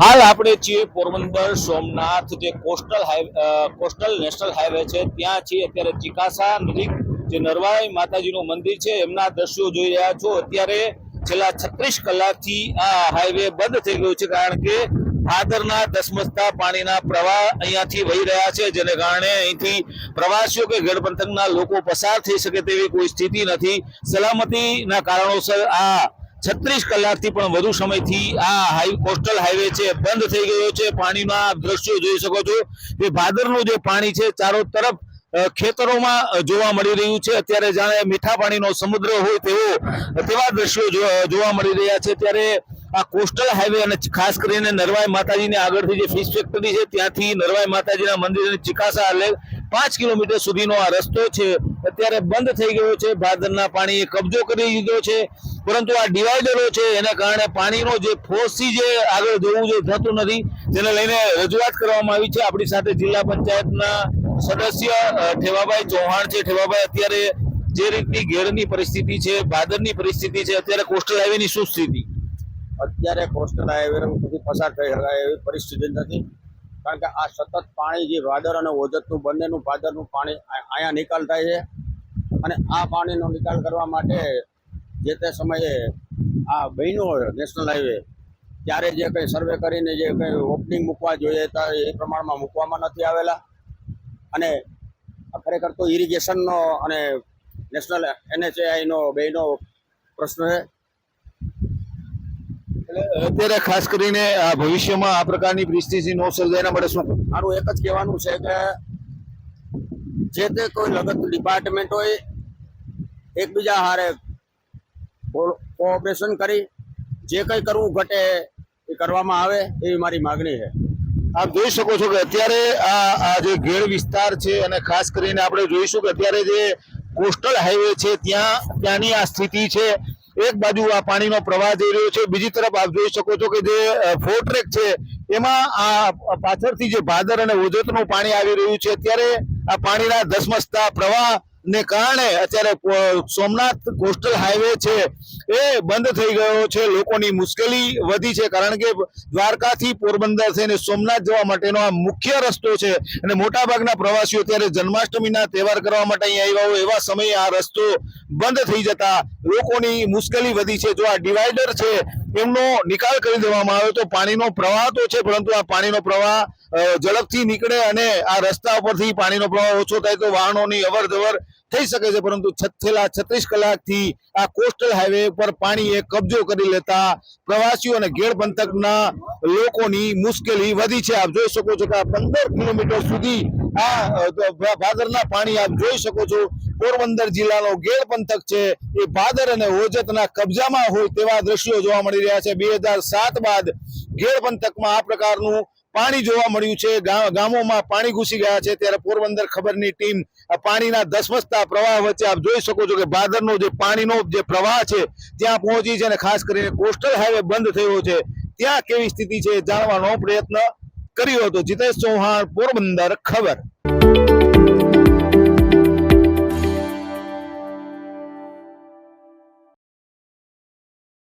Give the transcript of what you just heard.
હાલ આપણે છીએ પોરબંદર સોમનાથ, જે coastal highway coastal national highway છે. ત્યાં છીએ અત્યારે ચિકાસા નજીક જે નરવાઈ માતાજીનું મંદિર છે, એમના દ્રશ્યો જોઈ રહ્યા છો. અત્યારે છેલ્લા છત્રીસ કલાકથી આ હાઈવે બંધ થઈ ગયો છે, કારણ કે ભાદરના દસમસતા પાણીના પ્રવાહ અહીંયાથી વહી રહ્યા છે, જેને કારણે અહીંથી પ્રવાસીઓ કે ગઢ પંથકના લોકો પસાર થઈ શકે તેવી કોઈ સ્થિતિ નથી. સલામતીના કારણોસર આ છત્રીસ કલાકથી પણ વધુ સમયથી આ કોસ્ટલ હાઈવે છે, બંધ થઈ ગયો છે. પાણીમાં દ્રશ્યો જોઈ શકો છો કે ભાદરનું જે પાણી છે, ચારો તરફ ખેતરોમાં જોવા મળી રહ્યું છે. અત્યારે જાણે મીઠા પાણીનો સમુદ્ર હોય તેવો તેવા દ્રશ્યો જોવા મળી રહ્યા છે. ત્યારે આ કોસ્ટલ હાઈવે અને ખાસ કરીને નરવાઈ માતાજીની આગળથી જે ફિશ ફેક્ટરી છે, ત્યાંથી નરવાઈ માતાજીના મંદિર અને ચિકાસા એટલે પાંચ કિલોમીટર સુધીનો આ રસ્તો છે. અત્યારે બંધ થઈ ગયો છે. ભાદરના પાણીએ કબજો કરી લીધો છે. પરંતુ આ ડિવાઈડરો છે, એના કારણે પાણીનો જે ફોર્સથી જે આગળ જવું જે થતું નથી. તેને લઈને રજૂઆત કરવામાં આવી છે. આપણી સાથે જિલ્લા પંચાયતના સદસ્ય ઠેવાભાઈ ચૌહાણ છે. ઠેવાભાઈ, અત્યારે જે રીતની ઘેરની પરિસ્થિતિ છે, ભાદરની પરિસ્થિતિ છે, અત્યારે કોસ્ટલ હાઈવેની શું સ્થિતિ? અત્યારે કોસ્ટલ હાઈવે સુધી પસાર થઈ શકાય એવી પરિસ્થિતિ નથી. કારણ કે આ સતત પાણી જે ભાદર અને ઓજતનું બંનેનું ભાદરનું પાણી અહીંયા નિકાલ થાય છે. અને આ પાણીનો નિકાલ કરવા માટે જે તે સમયે આ બન્યો નેશનલ હાઈવે, ત્યારે જે કંઈ સર્વે કરીને જે કંઈ ઓપનિંગ મૂકવા જોઈએ એ પ્રમાણમાં મૂકવામાં નથી આવેલા. અને ખરેખર તો ઇરિગેશનનો અને નેશનલ એનએચએઆઈનો બેનો પ્રશ્ન છે. અત્યારે ખાસ કરીને, આ ભવિષ્યમાં આ પ્રકારની પરિસ્થિતિ ન સર્જાય એના માટે શું મારું એક જ કહેવાનું છે કે જે તે કોઈ લગત ડિપાર્ટમેન્ટ હોય, એકબીજા હારે કોઓપરેશન કરી, જે કંઈ કરવું ઘટે એ કરવામાં આવે એવી મારી માગણી છે. આપ જોઈ શકો છો કે અત્યારે આ આ જે ઘેડ વિસ્તાર છે અને ખાસ કરીને આપણે જોઈશું કે અત્યારે જે કોસ્ટલ હાઈવે છે, ત્યાં, ત્યાંની આ સ્થિતિ છે. એક બાજુ આ પાણીનો પ્રવાહ જઈ રહ્યો છે, બીજી તરફ આપ જોઈ શકો છો કે જે ફોર ટ્રેક છે, એમાં આ પાછળથી જે ભાદર અને ઓજતનું પાણી આવી રહ્યું છે, અત્યારે આ પાણીના ધસમસતા પ્રવાહ ને કારણે અત્યારે સોમનાથ કોસ્ટલ હાઈવે છે એ બંધ થઈ ગયો છે. લોકોની મુશ્કેલી વધી છે કારણ કે દ્વારકાથી પોરબંદર થઈને સોમનાથ જવા માટેનો આ મુખ્ય રસ્તો છે અને મોટાભાગના પ્રવાસીઓ અત્યારે જન્માષ્ટમીના તહેવાર કરવા માટે અહીં આવ્યા હોય એવા સમયે આ રસ્તો બંધ થઈ જતા લોકોની મુશ્કેલી વધી છે. જો આ ડિવાઈડર છે એમનો નિકાલ કરી દેવામાં આવ્યો તો પાણીનો પ્રવાહ તો છે પરંતુ આ પાણીનો પ્રવાહ ઝડપથી નીકળે અને આ રસ્તા ઉપરથી પાણીનો પ્રવાહ ઓછો થાય તો વાહનોની અવર જવર થઈ શકે છે, પરંતુ છેલ્લા છત્રીસ કલાકથી આ કોસ્ટલ હાઈવે પર પાણીએ કબજો કરી લેતા પ્રવાસીઓ અને ગેડ પંથકના લોકોની મુશ્કેલી વધી છે. આપ જોઈ શકો છો કે આ પંદર કિલોમીટર સુધી આ ભાદરના પાણી આપ જોઈ શકો છો. પોરબંદર જિલ્લાનો ગેડ પંથક છે. એ ભાદર અને ઓજતના કબજામાં હોય તેવા દ્રશ્યો જોવા મળી રહ્યા છે. બે બાદ ગેડ પંથકમાં આ પ્રકારનું પાણી જોવા મળ્યું છે. ગામોમાં પાણી ઘૂસી ગયા છે. ત્યારે પોરબંદર ખબરની ટીમ પાણીના ધસમસતા પ્રવાહ વચ્ચે આપ જોઈ શકો છો કે ભાદરનો જે પાણીનો જે પ્રવાહ છે ત્યાં પહોંચી છે અને ખાસ કરીને કોસ્ટલ હાઈવે બંધ થયો છે. ત્યાં કેવી સ્થિતિ છે જાણવાનો પ્રયત્ન કર્યો હતો. જીતેશ ચૌહાણ, પોરબંદર ખબર.